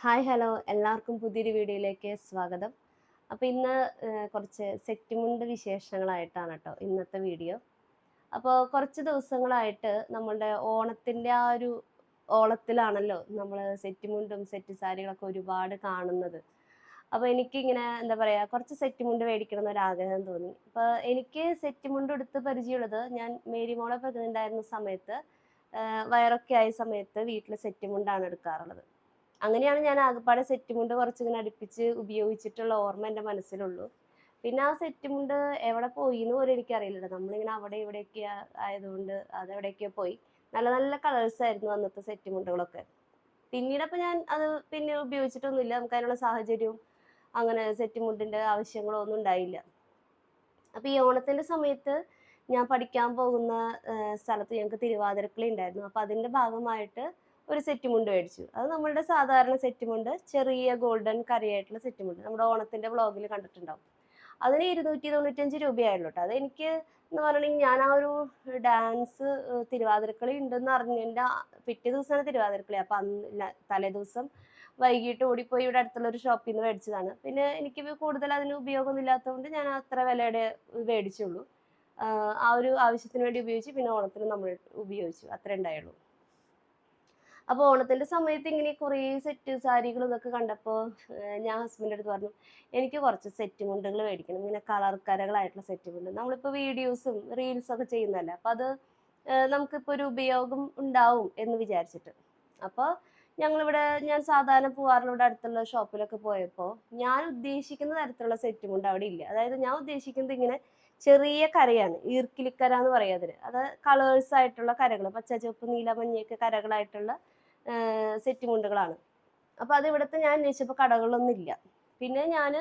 Hi hello. എല്ലാവർക്കും പുതിയൊരു വീഡിയോയിലേക്ക് സ്വാഗതം. അപ്പോൾ ഇന്ന് കുറച്ച് സെറ്റുമുണ്ട് വിശേഷങ്ങളായിട്ടാണ് കേട്ടോ ഇന്നത്തെ വീഡിയോ. അപ്പോൾ കുറച്ച് ദിവസങ്ങളായിട്ട് നമ്മളുടെ ഓണത്തിന്റെ ആ ഒരു ഓളത്തിലാണല്ലോ നമ്മൾ സെറ്റുമുണ്ടും സെറ്റ് സാരികളൊക്കെ ഒരുപാട് കാണുന്നത്. അപ്പോൾ എനിക്കിങ്ങനെ എന്താ പറയുക കുറച്ച് സെറ്റുമുണ്ട് മേടിക്കണം എന്നൊരു ആഗ്രഹം തോന്നി. അപ്പോൾ എനിക്ക് സെറ്റുമുണ്ട് എടുത്ത് പരിചയമുള്ളത് ഞാൻ മേരി മോളെ പ്രഗ്നന്റ് ആയിരുന്ന സമയത്ത് വയറൊക്കെ ആയ സമയത്ത് വീട്ടിൽ സെറ്റുമുണ്ടാണ് എടുക്കാറുള്ളത്. അങ്ങനെയാണ് ഞാൻ ആകപ്പാടെ സെറ്റ് മുണ്ട് കുറച്ചിങ്ങനെ അടുപ്പിച്ച് ഉപയോഗിച്ചിട്ടുള്ള ഓർമ്മ എന്റെ മനസ്സിലുള്ളൂ. പിന്നെ ആ സെറ്റ് മുണ്ട് എവിടെ പോയി എന്ന് പോലും എനിക്കറിയില്ല നമ്മളിങ്ങനെ അവിടെ ഇവിടെയൊക്കെ ആയതുകൊണ്ട് അതെവിടെയൊക്കെയോ പോയി. നല്ല നല്ല കളേഴ്സ് ആയിരുന്നു അന്നത്തെ സെറ്റ് മുണ്ടുകളൊക്കെ. പിന്നീട് അപ്പം ഞാൻ അത് പിന്നെ ഉപയോഗിച്ചിട്ടൊന്നുമില്ല. നമുക്ക് അതിനുള്ള സാഹചര്യവും അങ്ങനെ സെറ്റ് മുണ്ടിന്റെ ആവശ്യങ്ങളോ ഒന്നും ഉണ്ടായില്ല. അപ്പോൾ ഈ ഓണത്തിന്റെ സമയത്ത് ഞാൻ പഠിക്കാൻ പോകുന്ന സ്ഥലത്ത് ഞങ്ങൾക്ക് തിരുവാതിരക്കളി ഉണ്ടായിരുന്നു. അപ്പോൾ അതിന്റെ ഭാഗമായിട്ട് ഒരു സെറ്റ് മുണ്ട് മേടിച്ചു. അത് നമ്മളുടെ സാധാരണ സെറ്റ് മുണ്ട് ചെറിയ ഗോൾഡൻ കറിയായിട്ടുള്ള സെറ്റ് മുണ്ട് നമ്മുടെ ഓണത്തിന്റെ വ്ളോഗിൽ കണ്ടിട്ടുണ്ടാവും. അതിന് ഇരുന്നൂറ്റി തൊണ്ണൂറ്റഞ്ച് രൂപയായുള്ളൂ കേട്ടോ അതെനിക്ക് എന്ന് പറഞ്ഞെങ്കിൽ ഞാൻ ആ ഒരു ഡാൻസ് തിരുവാതിരക്കളി ഉണ്ടെന്ന് അറിഞ്ഞതിന്റെ പിറ്റേ ദിവസമാണ് തിരുവാതിരക്കളി. അപ്പം അന്ന് തലേ ദിവസം വൈകിട്ട് ഓടിപ്പോയി ഇവിടെ അടുത്തുള്ള ഒരു ഷോപ്പിൽ നിന്ന് മേടിച്ചതാണ്. പിന്നെ എനിക്ക് കൂടുതൽ അതിന് ഉപയോഗമൊന്നും ഇല്ലാത്തതുകൊണ്ട് ഞാൻ അത്ര വിലയുടെ മേടിച്ചുള്ളൂ. ആ ഒരു ആവശ്യത്തിന് വേണ്ടി ഉപയോഗിച്ച് പിന്നെ ഓണത്തിന് നമ്മൾ ഉപയോഗിച്ചു. അത്രേ ഉണ്ടായുള്ളൂ. അപ്പോൾ ഓണത്തിന്റെ സമയത്ത് ഇങ്ങനെ കുറേ സെറ്റ് സാരികൾ ഇതൊക്കെ കണ്ടപ്പോൾ ഞാൻ ഹസ്ബൻഡിന്റെ അടുത്ത് പറഞ്ഞു എനിക്ക് കുറച്ച് സെറ്റ് മുണ്ടുകൾ മേടിക്കണം ഇങ്ങനെ കളർ കരകളായിട്ടുള്ള സെറ്റ് മുണ്ട്. നമ്മളിപ്പോൾ വീഡിയോസും റീൽസും ഒക്കെ ചെയ്യുന്നതല്ലേ അപ്പോൾ അത് നമുക്കിപ്പോൾ ഒരു ഉപയോഗം ഉണ്ടാവും എന്ന് വിചാരിച്ചിട്ട്. അപ്പോൾ ഞങ്ങളിവിടെ ഞാൻ സാധാരണ പോവാറുള്ള ഇവിടെ അടുത്തുള്ള ഷോപ്പിലൊക്കെ പോയപ്പോൾ ഞാൻ ഉദ്ദേശിക്കുന്ന തരത്തിലുള്ള സെറ്റ് മുണ്ട് അവിടെ ഇല്ല. അതായത് ഞാൻ ഉദ്ദേശിക്കുന്നത് ഇങ്ങനെ ചെറിയ കരയാണ് ഈർക്കിലിക്കര എന്ന് പറയാതിന് അത് കളേഴ്സ് ആയിട്ടുള്ള കരകൾ പച്ച ചുവപ്പ് നീല മഞ്ഞയൊക്കെ കരകളായിട്ടുള്ള സെറ്റ് മുണ്ടുകളാണ്. അപ്പോൾ അത് ഇവിടുത്തെ ഞാൻ അന്വേഷിച്ചപ്പോൾ കടകളിലൊന്നും ഇല്ല പിന്നെ ഞാൻ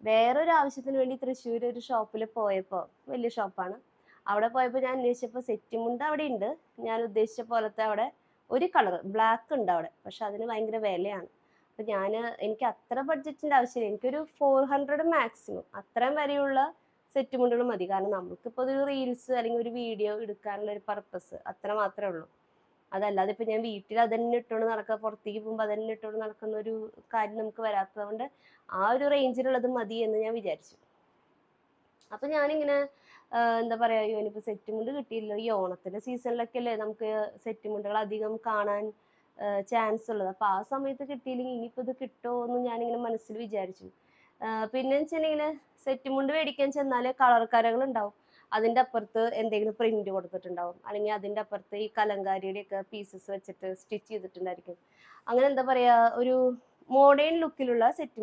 വേറൊരു ആവശ്യത്തിന് വേണ്ടി തൃശ്ശൂർ ഒരു ഷോപ്പിൽ പോയപ്പോൾ വലിയ ഷോപ്പാണ്. അവിടെ പോയപ്പോൾ ഞാൻ അന്വേഷിച്ചപ്പോൾ സെറ്റ് മുണ്ട് അവിടെ ഉണ്ട് ഞാൻ ഉദ്ദേശിച്ച പോലത്തെ അവിടെ ഒരു കളർ ബ്ലാക്ക് ഉണ്ട് അവിടെ. പക്ഷെ അതിന് ഭയങ്കര വിലയാണ്. അപ്പം ഞാൻ എനിക്ക് അത്ര ബഡ്ജറ്റിന്റെ ആവശ്യമില്ല. എനിക്കൊരു ഫോർ ഹൺഡ്രഡ് മാക്സിമം അത്രയും വരെയുള്ള സെറ്റ് മുണ്ടുകൾ മതി. കാരണം നമുക്കിപ്പോൾ ഒരു റീൽസ് അല്ലെങ്കിൽ ഒരു വീഡിയോ എടുക്കാനുള്ള ഒരു പർപ്പസ് അത്ര മാത്രമേ ഉള്ളൂ. അതല്ലാതെ ഇപ്പം ഞാൻ വീട്ടിൽ അതന്നെ ഇട്ടുകൊണ്ട് നടക്കുക പുറത്തേക്ക് പോകുമ്പോൾ അതന്നെ ഇട്ടുകൊണ്ട് നടക്കുന്ന ഒരു കാര്യം നമുക്ക് വരാത്തത് കൊണ്ട് ആ ഒരു റേഞ്ചിലുള്ളത് മതി എന്ന് ഞാൻ വിചാരിച്ചു. അപ്പം ഞാനിങ്ങനെ എന്താ പറയുക അയ്യോ ഇനിയിപ്പോൾ സെറ്റ് മുണ്ട് കിട്ടിയില്ല ഈ ഓണത്തിന്റെ സീസണിലൊക്കെ അല്ലേ നമുക്ക് സെറ്റ് മുണ്ടുകൾ അധികം കാണാൻ ചാൻസ് ഉള്ളത്. അപ്പോൾ ആ സമയത്ത് കിട്ടിയില്ലെങ്കിൽ ഇനിയിപ്പോൾ ഇത് കിട്ടുമോ എന്ന് ഞാനിങ്ങനെ മനസ്സിൽ വിചാരിച്ചു. പിന്നെ വെച്ചിട്ടുണ്ടെങ്കിൽ സെറ്റ് മുണ്ട് മേടിക്കാൻ ചെന്നാൽ കളർ കരകൾ ഉണ്ടാവും അതിന്റെ അപ്പുറത്ത് എന്തെങ്കിലും പ്രിന്റ് കൊടുത്തിട്ടുണ്ടാവും. അല്ലെങ്കിൽ അതിന്റെ അപ്പുറത്ത് ഈ കലങ്കാരിയുടെ ഒക്കെ പീസസ് വെച്ചിട്ട് സ്റ്റിച്ച് ചെയ്തിട്ടുണ്ടായിരിക്കും. അങ്ങനെ എന്താ പറയുക ഒരു മോഡേൺ ലുക്കിലുള്ള സെറ്റ്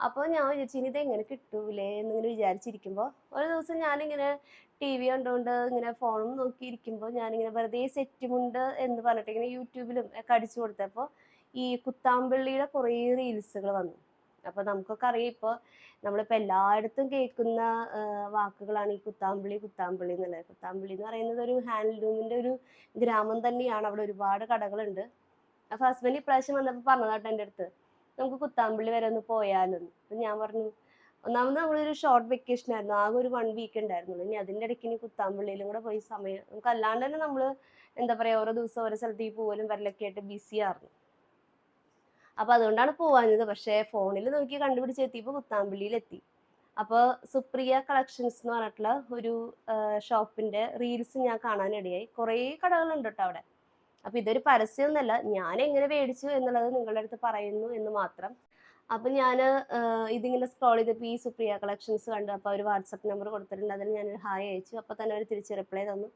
അപ്പോൾ ഞാൻ വിചാരിച്ചു ഇനി ഇത് എങ്ങനെ കിട്ടൂലേ? എന്നിങ്ങനെ വിചാരിച്ചിരിക്കുമ്പോൾ ഒരു ദിവസം ഞാനിങ്ങനെ ടി വി കണ്ടുകൊണ്ട് ഇങ്ങനെ ഫോണും നോക്കിയിരിക്കുമ്പോൾ ഞാനിങ്ങനെ വെറുതെ സെറ്റ് മുണ്ട് എന്ന് പറഞ്ഞിട്ട് ഇങ്ങനെ യൂട്യൂബിലും ഒക്കെ അടിച്ചു കൊടുത്തപ്പോൾ ഈ കുത്താമ്പള്ളിയുടെ കുറേ റീൽസുകൾ വന്നു. അപ്പോൾ നമുക്കൊക്കെ അറിയാം ഇപ്പോൾ നമ്മളിപ്പോൾ എല്ലായിടത്തും കേൾക്കുന്ന വാക്കുകളാണ് ഈ കുത്താമ്പിളി കുത്താമ്പിളി എന്നുള്ളത്. കുത്താമ്പിളി എന്ന് പറയുന്നത് ഒരു ഹാൻഡ്ലൂമിന്റെ ഒരു ഗ്രാമം തന്നെയാണ്. അവിടെ ഒരുപാട് കടകളുണ്ട്. അപ്പോൾ ഹസ്ബൻഡ് ഇപ്രാവശ്യം വന്നപ്പോൾ പറഞ്ഞതാട്ടോ എന്റെ അടുത്ത്. നമുക്ക് കുത്താമ്പള്ളി വരെ ഒന്ന് പോയാലെന്ന്. അപ്പം ഞാൻ പറഞ്ഞു ഒന്നാമത് നമ്മളൊരു ഷോർട്ട് വെക്കേഷൻ ആയിരുന്നു. ആകെ ഒരു വൺ വീക്ക് ഉണ്ടായിരുന്നുള്ളൂ ഇനി അതിന്റെ ഇടയ്ക്ക് ഇനി കുത്താമ്പള്ളിയിലും കൂടെ പോയി സമയം നമുക്ക് അല്ലാണ്ട് തന്നെ നമ്മൾ എന്താ പറയുക ഓരോ ദിവസം ഓരോ സ്ഥലത്തേക്ക് പോകലും വരലൊക്കെ ആയിട്ട് ബിസി ആയിരുന്നു. അപ്പോൾ അതുകൊണ്ടാണ് പോവാഞ്ഞത്. പക്ഷേ ഫോണിൽ നോക്കി കണ്ടുപിടിച്ച് എത്തിയപ്പോൾ കുത്താമ്പള്ളിയിലെത്തി. അപ്പോൾ സുപ്രിയ കളക്ഷൻസ് എന്ന് പറഞ്ഞിട്ടുള്ള ഒരു ഷോപ്പിന്റെ റീൽസ് ഞാൻ കാണാനിടയായി. കുറേ കടകളുണ്ട് കേട്ടോ അവിടെ. അപ്പോൾ ഇതൊരു പരസ്യമൊന്നുമല്ല. ഞാൻ എങ്ങനെ മേടിച്ചു എന്നുള്ളത് നിങ്ങളുടെ അടുത്ത് പറയുന്നു എന്ന് മാത്രം. അപ്പം ഞാൻ ഇതിങ്ങനെ സ്ക്രോൾ ചെയ്തപ്പോൾ ഈ സുപ്രിയ കളക്ഷൻസ് കണ്ടു. അപ്പോൾ അവർ വാട്സപ്പ് നമ്പർ കൊടുത്തിട്ടുണ്ട്. അതിന് ഞാൻ ഹായ് അയച്ചു. അപ്പോൾ തന്നെ അവർ തിരിച്ച് റിപ്ലൈ തന്നു.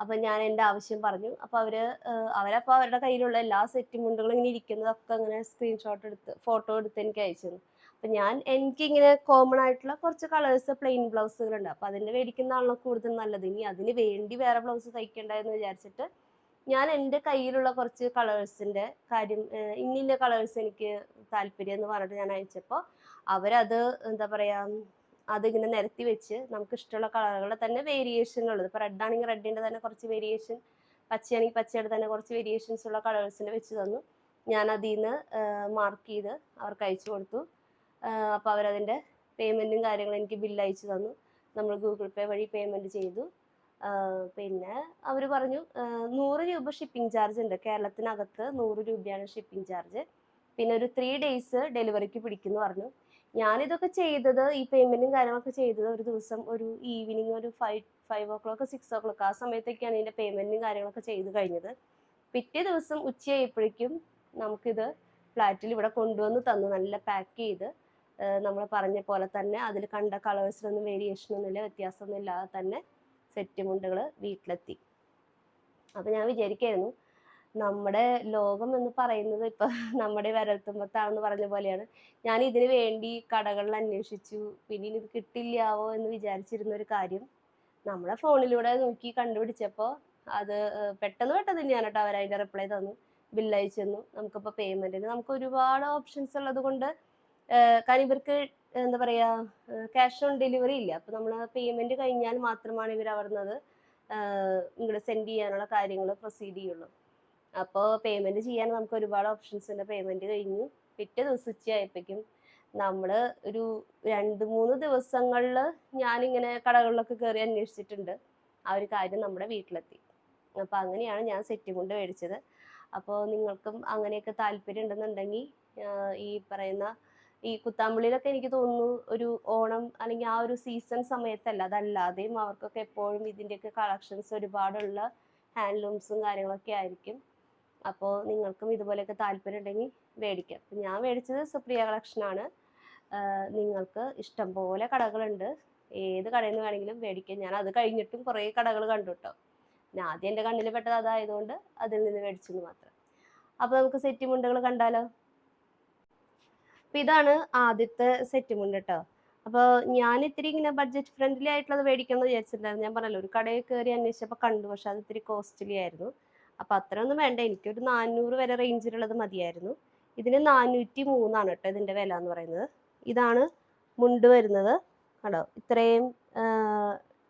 അപ്പം ഞാൻ എന്റെ ആവശ്യം പറഞ്ഞു. അപ്പോൾ അവർ അവരപ്പോൾ അവരുടെ കയ്യിലുള്ള എല്ലാ സെറ്റ് മുണ്ടുകളും ഇങ്ങനെ ഇരിക്കുന്നതൊക്കെ അങ്ങനെ സ്ക്രീൻഷോട്ട് എടുത്ത് ഫോട്ടോ എടുത്ത് എനിക്ക് അയച്ചു അപ്പം ഞാൻ എനിക്കിങ്ങനെ കോമൺ ആയിട്ടുള്ള കുറച്ച് കളേഴ്സ് പ്ലെയിൻ ബ്ലൗസുകളുണ്ട് അപ്പോൾ അതിന്റെ മേടിക്കുന്നതാണല്ലോ കൂടുതൽ നല്ലത്. ഇനി അതിന് വേണ്ടി വേറെ ബ്ലൗസ് തയ്ക്കണ്ട എന്ന് വിചാരിച്ചിട്ട് ഞാൻ എന്റെ കയ്യിലുള്ള കുറച്ച് കളേഴ്സിന്റെ കാര്യം ഇന്നിന്ന കളേഴ്സ് എനിക്ക് താല്പര്യം എന്ന് പറഞ്ഞിട്ട് ഞാൻ അയച്ചപ്പോൾ അവരത് എന്താ പറയുക അതിങ്ങനെ നിരത്തി വെച്ച് നമുക്ക് ഇഷ്ടമുള്ള കളറുകളുടെ തന്നെ വേരിയേഷൻ ഉള്ളത് ഇപ്പോൾ റെഡ് ആണെങ്കിൽ റെഡിന്റെ തന്നെ കുറച്ച് വേരിയേഷൻ പച്ചയാണെങ്കിൽ പച്ചയുടെ തന്നെ കുറച്ച് വേരിയേഷൻസ് ഉള്ള കളേഴ്സിന് വെച്ച് തന്നു. ഞാൻ അതിൽ നിന്ന് മാർക്ക് ചെയ്ത് അവർക്ക് അയച്ചു കൊടുത്തു. അപ്പോൾ അവരതിന്റെ പേയ്മെന്റും കാര്യങ്ങളും എനിക്ക് ബില്ല് അയച്ചു തന്നു. നമ്മൾ ഗൂഗിൾ പേ വഴി പേയ്മെന്റ് ചെയ്തു. പിന്നെ അവർ പറഞ്ഞു നൂറ് രൂപ ഷിപ്പിംഗ് ചാർജ് ഉണ്ട്. കേരളത്തിനകത്ത് നൂറ് രൂപയാണ് ഷിപ്പിംഗ് ചാർജ് പിന്നെ ഒരു ത്രീ ഡേയ്സ് ഡെലിവറിക്ക് പിടിക്കുന്നു പറഞ്ഞു. ഞാനിതൊക്കെ ചെയ്തത് ഈ പേയ്മെന്റും കാര്യങ്ങളൊക്കെ ചെയ്തത് ഒരു ദിവസം ഒരു ഈവനിങ് ഒരു five five o'clock six o'clock ആ സമയത്തൊക്കെയാണ് ഇതിന്റെ പേയ്മെന്റും കാര്യങ്ങളൊക്കെ ചെയ്ത് കഴിഞ്ഞത്. പിറ്റേ ദിവസം ഉച്ചയായപ്പോഴേക്കും നമുക്കിത് ഫ്ലാറ്റിൽ ഇവിടെ കൊണ്ടുവന്ന് തന്നു നല്ല പാക്ക് ചെയ്ത് നമ്മൾ പറഞ്ഞ പോലെ തന്നെ അതിൽ കണ്ട കളേഴ്സിലൊന്നും വേരിയേഷൻ ഒന്നുമില്ല വ്യത്യാസമൊന്നും ഇല്ലാതെ തന്നെ സെറ്റ് മുണ്ടുകൾ വീട്ടിലെത്തി. അപ്പം ഞാൻ വിചാരിക്കായിരുന്നു നമ്മുടെ ലോകം എന്ന് പറയുന്നത് ഇപ്പൊ നമ്മുടെ വിരൽത്തുമ്പത്താണെന്ന് പറഞ്ഞ പോലെയാണ്. ഞാൻ ഇതിനു വേണ്ടി കടകളിൽ അന്വേഷിച്ചു പിന്നെ ഇനി ഇത് കിട്ടില്ലാവോ എന്ന് വിചാരിച്ചിരുന്ന ഒരു കാര്യം നമ്മളെ ഫോണിലൂടെ നോക്കി കണ്ടുപിടിച്ചപ്പോൾ അത് പെട്ടെന്ന് പെട്ടെന്ന് തന്നെയാണ് കേട്ടോ അവർ അതിന്റെ റിപ്ലൈ തന്നു. ബില്ല് അയച്ചു തന്നു. നമുക്കിപ്പോൾ പേയ്മെന്റിന് നമുക്ക് ഒരുപാട് ഓപ്ഷൻസ് ഉള്ളത് കൊണ്ട് കാരണം ഇവർക്ക് എന്താ പറയാ ക്യാഷ് ഓൺ ഡെലിവറി ഇല്ല. അപ്പൊ നമ്മൾ പേയ്മെന്റ് കഴിഞ്ഞാൽ മാത്രമാണ് ഇവർ അവിടുന്നത് ഇങ്ങോട്ട് സെൻഡ് ചെയ്യാനുള്ള കാര്യങ്ങൾ പ്രൊസീഡ് ചെയ്യുള്ളൂ. അപ്പോൾ പേയ്മെന്റ് ചെയ്യാൻ നമുക്ക് ഒരുപാട് ഓപ്ഷൻസ് ഉണ്ട്. പേയ്മെന്റ് കഴിഞ്ഞു പിറ്റേ ദിവസം ഉച്ചയായപ്പോഴേക്കും നമ്മൾ ഒരു രണ്ട് മൂന്ന് ദിവസങ്ങളിൽ ഞാനിങ്ങനെ കടകളിലൊക്കെ കയറി അന്വേഷിച്ചിട്ടുണ്ട്. ആ ഒരു കാര്യം നമ്മുടെ വീട്ടിലെത്തി. അപ്പോൾ അങ്ങനെയാണ് ഞാൻ സെറ്റ് കൊണ്ട് മേടിച്ചത്. അപ്പോൾ നിങ്ങൾക്കും അങ്ങനെയൊക്കെ താല്പര്യം ഉണ്ടെന്നുണ്ടെങ്കിൽ ഈ പറയുന്ന ഈ കുത്താമ്പുള്ളിയിലൊക്കെ എനിക്ക് തോന്നുന്നു ഒരു ഓണം അല്ലെങ്കിൽ ആ ഒരു സീസൺ സമയത്തല്ല അതല്ലാതെയും അവർക്കൊക്കെ എപ്പോഴും ഇതിന്റെയൊക്കെ കളക്ഷൻസ് ഒരുപാടുള്ള ഹാൻഡ്ലൂംസും കാര്യങ്ങളൊക്കെ ആയിരിക്കും. അപ്പോൾ നിങ്ങൾക്കും ഇതുപോലെയൊക്കെ താല്പര്യം ഉണ്ടെങ്കിൽ മേടിക്കാം. ഞാൻ മേടിച്ചത് സുപ്രിയ കളക്ഷനാണ് നിങ്ങൾക്ക് ഇഷ്ടം പോലെ കടകളുണ്ട്. ഏത് കടയിൽ നിന്ന് വേണമെങ്കിലും മേടിക്കാം. ഞാൻ അത് കഴിഞ്ഞിട്ടും കുറേ കടകൾ കണ്ടു കേട്ടോ ഞാൻ ആദ്യം എന്റെ കണ്ണിൽ പെട്ടത് അതായതുകൊണ്ട് അതിൽ നിന്ന് മേടിച്ചെന്ന് മാത്രം. അപ്പോൾ നമുക്ക് സെറ്റ് മുണ്ടുകൾ കണ്ടാലോ? അപ്പം ഇതാണ് ആദ്യത്തെ സെറ്റ് മുണ്ട് കേട്ടോ അപ്പോൾ ഞാൻ ഇത്തിരി ഇങ്ങനെ ബഡ്ജറ്റ് ഫ്രണ്ട്ലി ആയിട്ടുള്ളത് മേടിക്കണം വിചാരിച്ചിട്ടുണ്ടായിരുന്നു. ഞാൻ പറഞ്ഞല്ലോ ഒരു കടയിൽ കയറി അന്വേഷിച്ചപ്പോൾ കണ്ടു പക്ഷെ അത് ഇത്തിരി കോസ്റ്റ്ലി ആയിരുന്നു. അപ്പോൾ അത്രയൊന്നും വേണ്ട എനിക്കൊരു നാനൂറ് വരെ റേഞ്ചിലുള്ളത് മതിയായിരുന്നു. ഇതിന് നാനൂറ്റി മൂന്നാണ് കേട്ടോ ഇതിന്റെ വില എന്ന് പറയുന്നത്. ഇതാണ് മുണ്ട് വരുന്നത്. കണ്ടോ? ഇത്രയും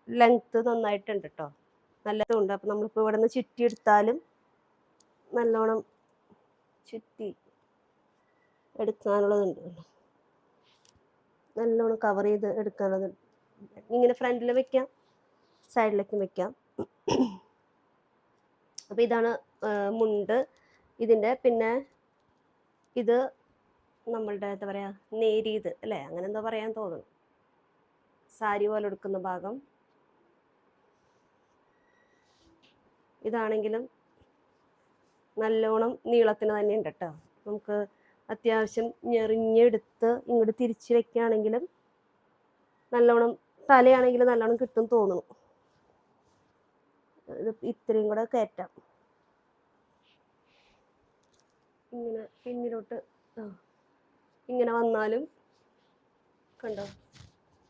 ലെങ്ത്ത് നന്നായിട്ടുണ്ട് കേട്ടോ നല്ലതുണ്ട്. അപ്പോൾ നമ്മളിപ്പോൾ ഇവിടെ നിന്ന് ചുറ്റി എടുത്താലും നല്ലോണം ചുറ്റി എടുക്കാനുള്ളതുണ്ട്. നല്ലോണം കവർ ചെയ്ത് എടുക്കാനുള്ളത്. ഇങ്ങനെ ഫ്രണ്ടിൽ വെക്കാം സൈഡിലേക്കും വെക്കാം. അപ്പോൾ ഇതാണ് മുണ്ട്. ഇതിന്റെ പിന്നെ ഇത് നമ്മളുടെ എന്താ പറയുക നേരിയത് അല്ലേ? അങ്ങനെ എന്താ പറയാൻ തോന്നുന്നു. സാരി പോലെ എടുക്കുന്ന ഭാഗം. ഇതാണെങ്കിലും നല്ലോണം നീളത്തിന് തന്നെ ഉണ്ട് കേട്ടോ നമുക്ക് അത്യാവശ്യം ഞെറിഞ്ഞെടുത്ത് ഇങ്ങോട്ട് തിരിച്ച് വെക്കുകയാണെങ്കിലും നല്ലോണം തലയാണെങ്കിലും നല്ലോണം കിട്ടും തോന്നുന്നു. ഇത് ഇത്രയും കൂടെ കയറ്റാം. ഇങ്ങനെ പിന്നിലോട്ട് ഇങ്ങനെ വന്നാലും കണ്ടോ?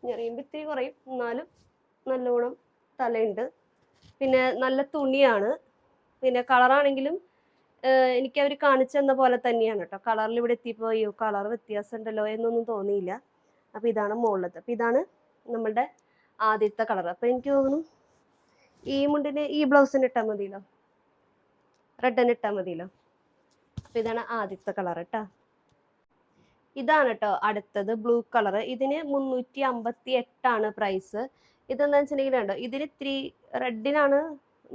ഞെറിയുമ്പോൾ ഇത്തിരി കുറയും. എന്നാലും നല്ലോണം തലയുണ്ട്. പിന്നെ നല്ല തുണിയാണ്. പിന്നെ കളറാണെങ്കിലും എനിക്ക് അവർ കാണിച്ചു തന്ന പോലെ തന്നെയാണ് കേട്ടോ കളറിൽ ഇവിടെ എത്തിയപ്പോൾ അയ്യോ കളർ വ്യത്യാസം ഉണ്ടല്ലോ എന്നൊന്നും തോന്നിയില്ല. അപ്പോൾ ഇതാണ് മുകളിലത്തെ അപ്പോൾ ഇതാണ് നമ്മളുടെ ആദ്യത്തെ കളർ അപ്പോൾ എനിക്ക് തോന്നുന്നു ഈ മുണ്ടിന് ഈ ബ്ലൗസിന് ഇട്ടാൽ മതിയല്ലോ? റെഡിന് ഇട്ടാൽ മതിയല്ലോ? അപ്പോൾ ഇതാണ് ആദ്യത്തെ കളർ കേട്ടോ ഇതാണ് കേട്ടോ അടുത്തത് ബ്ലൂ കളർ ഇതിന് മുന്നൂറ്റി അമ്പത്തി എട്ടാണ് പ്രൈസ്. ഇതെന്താ വെച്ചിട്ടുണ്ടെങ്കിൽ ഉണ്ടോ ഇതിന് ത്രീ റെഡിനാണ്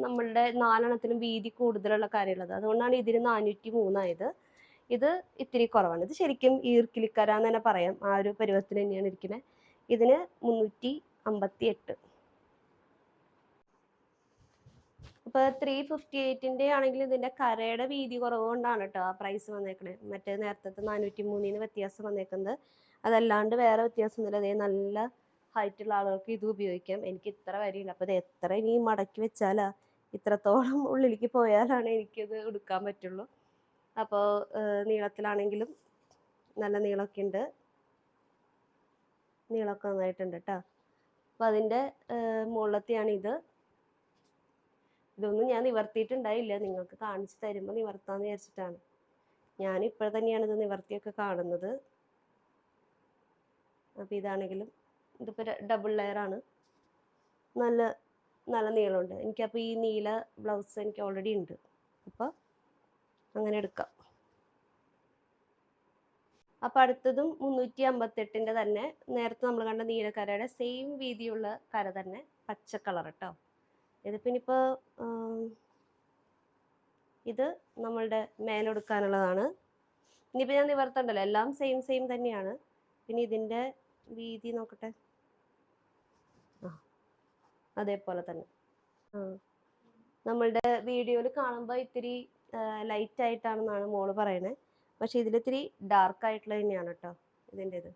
നമ്മളുടെ നാലെണ്ണത്തിനും വീതി കൂടുതലുള്ള കാര്യമുള്ളത്. അതുകൊണ്ടാണ് ഇതിന് നാനൂറ്റി മൂന്നായത് ഇത് ഇത്തിരി കുറവാണ്. ഇത് ശരിക്കും ഈർക്കിലിക്കര എന്ന് തന്നെ പറയാം. ആ ഒരു പരുവത്തിന് തന്നെയാണ് ഇരിക്കുന്നത് ഇതിന് മുന്നൂറ്റി അമ്പത്തി എട്ട് ഇപ്പൊ ത്രീ ഫിഫ്റ്റി എയ്റ്റിന്റെ ആണെങ്കിൽ ഇതിന്റെ കരയുടെ വീതി കുറവ് കൊണ്ടാണ് കേട്ടോ ആ പ്രൈസ് വന്നേക്കണേ. മറ്റേ നേരത്തെ നാനൂറ്റി മൂന്നിന് വ്യത്യാസം വന്നേക്കുന്നത്. അതല്ലാണ്ട് വേറെ വ്യത്യാസമൊന്നുമില്ല. അതേ നല്ല ഹൈറ്റുള്ള ആളുകൾക്ക് ഇത് ഉപയോഗിക്കാം. എനിക്ക് ഇത്ര വരിയില്ല അപ്പോൾ ഇത് എത്ര ഇനി മടക്കി വെച്ചാലാ? ഇത്രത്തോളം ഉള്ളിലേക്ക് പോയാലാണ് എനിക്കത് ഉടുക്കാൻ പറ്റുള്ളൂ. അപ്പോൾ നീളത്തിലാണെങ്കിലും നല്ല നീളമൊക്കെ ഉണ്ട്. നീളമൊക്കെ നന്നായിട്ടുണ്ട് കേട്ടോ. അപ്പോൾ അതിന്റെ മുകളിലത്തെയാണിത്. ഇത് ഇതൊന്നും ഞാൻ നിവർത്തിയിട്ടുണ്ടായില്ല. നിങ്ങൾക്ക് കാണിച്ചു തരുമ്പോൾ നിവർത്താന്ന് വിചാരിച്ചിട്ടാണ്. ഞാൻ ഇപ്പോൾ തന്നെയാണ് ഇത് നിവർത്തിയൊക്കെ കാണുന്നത്. അപ്പോൾ ഇതാണെങ്കിലും ഇതിപ്പോൾ ഡബിൾ ലെയർ ആണ് നല്ല നല്ല നീളമുണ്ട്. എനിക്കപ്പോൾ ഈ നീല ബ്ലൗസ് എനിക്ക് ഓൾറെഡി ഉണ്ട്. അപ്പോൾ അങ്ങനെ എടുക്കാം. അപ്പോൾ അടുത്തതും മുന്നൂറ്റി അമ്പത്തെട്ടിന്റെ തന്നെ. നേരത്തെ നമ്മൾ കണ്ട നീലക്കരയുടെ സെയിം വീതിയുള്ള കര തന്നെ പച്ച കളർ കേട്ടോ ഇതിപ്പോൾ ഇനിയിപ്പോൾ ഇത് നമ്മളുടെ മേലെടുക്കാനുള്ളതാണ് ഇനിയിപ്പോൾ ഞാൻ നിവർത്തണ്ടല്ലോ. എല്ലാം സെയിം സെയിം തന്നെയാണ്. പിന്നെ ഇതിന്റെ വീതി നോക്കട്ടെ. അതേപോലെ തന്നെ. നമ്മളുടെ വീഡിയോയിൽ കാണുമ്പോൾ ഇത്തിരി ലൈറ്റ് ആയിട്ടാണെന്നാണ് മോൾ പറയുന്നത് പക്ഷെ ഇതിൽ ഇത്തിരി ഡാർക്ക് ആയിട്ടുള്ള തന്നെയാണ് കേട്ടോ ഇതിന്റെ ഇത്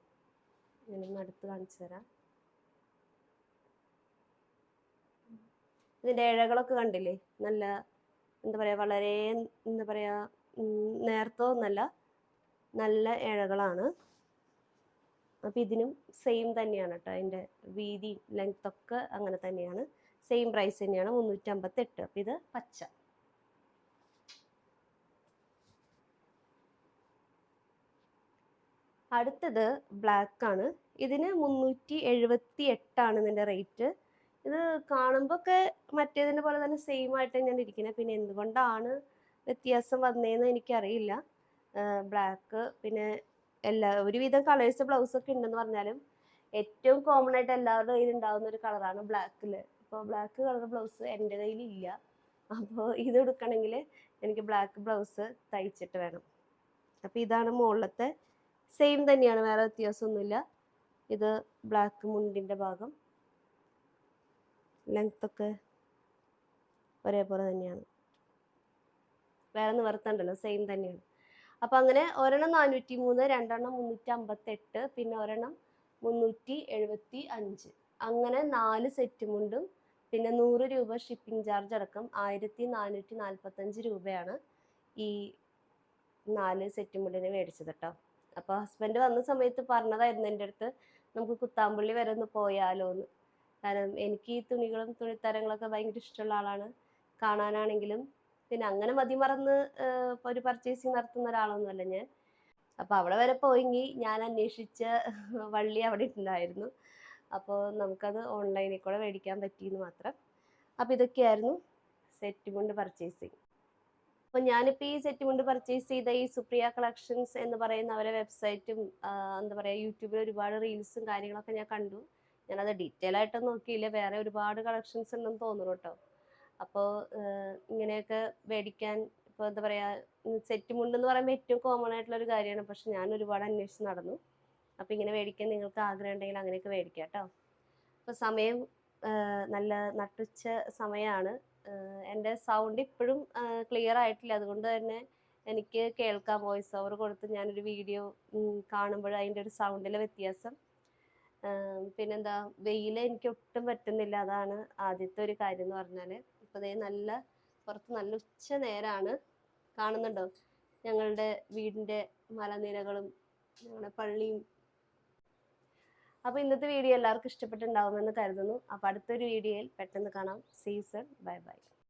ഞാനൊന്ന് അടുത്ത് കാണിച്ചു തരാം. ഇതിന്റെ ഇഴകളൊക്കെ കണ്ടില്ലേ? നല്ല എന്താ പറയുക വളരെ എന്താ പറയുക നേർത്തോ ഒന്നല്ല നല്ല ഇഴകളാണ്. അപ്പം ഇതിനും സെയിം തന്നെയാണ് കേട്ടോ അതിന്റെ വീതി ലെങ്ത് ഒക്കെ അങ്ങനെ തന്നെയാണ്. സെയിം പ്രൈസ് തന്നെയാണ് മുന്നൂറ്റമ്പത്തെട്ട്. അപ്പം ഇത് പച്ച. അടുത്തത് ബ്ലാക്ക് ആണ്. ഇതിന് മുന്നൂറ്റി എഴുപത്തി എട്ടാണ് ഇതിന്റെ റേറ്റ് ഇത് കാണുമ്പോൾ ഒക്കെ മറ്റേതിനെ പോലെ തന്നെ സെയിം ആയിട്ട് തന്നെയാണ് ഇരിക്കുന്നത്. പിന്നെ എന്തുകൊണ്ടാണ് വ്യത്യാസം വന്നതെന്ന് എനിക്കറിയില്ല. ബ്ലാക്ക് പിന്നെ എല്ലാ ഒരുവിധം കളേഴ്സ് ബ്ലൗസ് ഒക്കെ ഉണ്ടെന്ന് പറഞ്ഞാലും ഏറ്റവും കോമൺ ആയിട്ട് എല്ലാവരുടെ കയ്യിൽ ഉണ്ടാകുന്ന ഒരു കളറാണ് ബ്ലാക്കിൽ അപ്പോൾ ബ്ലാക്ക് കളർ ബ്ലൗസ് എന്റെ കയ്യിലില്ല. അപ്പോൾ ഇത് എടുക്കണമെങ്കിൽ എനിക്ക് ബ്ലാക്ക് ബ്ലൗസ് തയ്ച്ചിട്ട് വേണം. അപ്പോൾ ഇതാണ് മുകളിലത്തെ. സെയിം തന്നെയാണ് വേറെ വ്യത്യാസമൊന്നുമില്ല. ഇത് ബ്ലാക്ക് മുണ്ടിന്റെ ഭാഗം. ലെങ്ത് ഒക്കെ ഒരേപോലെ തന്നെയാണ്. വേറെ നിവർത്തണ്ടല്ലോ സെയിം തന്നെയാണ്. അപ്പം അങ്ങനെ ഒരെണ്ണം നാനൂറ്റി മൂന്ന് രണ്ടെണ്ണം മുന്നൂറ്റി അമ്പത്തെട്ട് പിന്നെ ഒരെണ്ണം മുന്നൂറ്റി എഴുപത്തി അഞ്ച് അങ്ങനെ നാല് സെറ്റ് മുണ്ടും പിന്നെ നൂറ് രൂപ ഷിപ്പിംഗ് ചാർജ് അടക്കം ആയിരത്തി നാനൂറ്റി നാൽപ്പത്തഞ്ച് രൂപയാണ് ഈ നാല് സെറ്റ് മുണ്ടിന് മേടിച്ചത് കേട്ടോ അപ്പോൾ ഹസ്ബൻഡ് വന്ന സമയത്ത് പറഞ്ഞതായിരുന്നു എന്റെ അടുത്ത് നമുക്ക് കുത്താമ്പള്ളി വരെ ഒന്ന് പോയാലോ എന്ന്. കാരണം എനിക്ക് ഈ തുണികളും തുണിത്തരങ്ങളൊക്കെ ഭയങ്കര ഇഷ്ടമുള്ള ആളാണ്. കാണാനാണെങ്കിലും പിന്നെ അങ്ങനെ മതിമറന്ന് ഒരു പർച്ചേസിങ് നടത്തുന്ന ഒരാളൊന്നുമല്ല ഞാൻ. അപ്പോൾ അവിടെ വരെ പോയെങ്കിൽ ഞാൻ അന്വേഷിച്ച വള്ളി അവിടെ ഉണ്ടായിരുന്നു അപ്പോൾ നമുക്കത് ഓൺലൈനിൽ കൂടെ മേടിക്കാൻ പറ്റിയെന്ന് മാത്രം. അപ്പോൾ ഇതൊക്കെയായിരുന്നു സെറ്റ് കൊണ്ട് പർച്ചേസിങ് അപ്പോൾ ഞാനിപ്പോൾ ഈ സെറ്റ് കൊണ്ട് പർച്ചേസ് ചെയ്ത ഈ സുപ്രിയ കളക്ഷൻസ് എന്ന് പറയുന്ന അവരെ വെബ്സൈറ്റും എന്താ പറയുക യൂട്യൂബിൽ ഒരുപാട് റീൽസും കാര്യങ്ങളൊക്കെ ഞാൻ കണ്ടു. ഞാനത് ഡീറ്റെയിൽ ആയിട്ടൊന്നും നോക്കിയില്ല. വേറെ ഒരുപാട് കളക്ഷൻസ് ഉണ്ടെന്ന് തോന്നുന്നു കേട്ടോ. അപ്പോൾ ഇങ്ങനെയൊക്കെ മേടിക്കാൻ ഇപ്പോൾ എന്താ പറയുക സെറ്റ് മുണ്ട് എന്ന് പറയുമ്പോൾ ഏറ്റവും കോമൺ ആയിട്ടുള്ള ഒരു കാര്യമാണ്. പക്ഷെ ഞാൻ ഒരുപാട് അന്വേഷിച്ച് നടന്നു. അപ്പോൾ ഇങ്ങനെ മേടിക്കാൻ നിങ്ങൾക്ക് ആഗ്രഹം ഉണ്ടെങ്കിൽ അങ്ങനെയൊക്കെ മേടിക്കാം കേട്ടോ. അപ്പോൾ സമയം നല്ല നട്ടുച്ച സമയമാണ് എന്റെ സൗണ്ട് ഇപ്പോഴും ക്ലിയർ ആയിട്ടില്ല. അതുകൊണ്ട് തന്നെ എനിക്ക് കേൾക്കാം വോയിസ് ഓവർ കൊടുത്ത് ഞാനൊരു വീഡിയോ കാണുമ്പോൾ അതിന്റെ ഒരു സൗണ്ടിലെ വ്യത്യാസം. പിന്നെന്താ വെയിൽ എനിക്ക് ഒട്ടും പറ്റുന്നില്ല. അതാണ് ആദ്യത്തെ ഒരു കാര്യം എന്ന് പറഞ്ഞാൽ ഇപ്പോൾ ദേ നല്ല പുറത്ത് നല്ല ഉച്ച നേരമാണ് കാണുന്നുണ്ടോ? ഞങ്ങളുടെ വീടിന്റെ മലനിരകളും ഞങ്ങളുടെ പള്ളിയും. അപ്പോൾ ഇന്നത്തെ വീഡിയോ എല്ലാവർക്കും ഇഷ്ടപ്പെട്ടുണ്ടാവുമെന്ന് കരുതുന്നു. അപ്പോൾ അടുത്തൊരു വീഡിയോയിൽ പെട്ടെന്ന് കാണാം. Season bye bye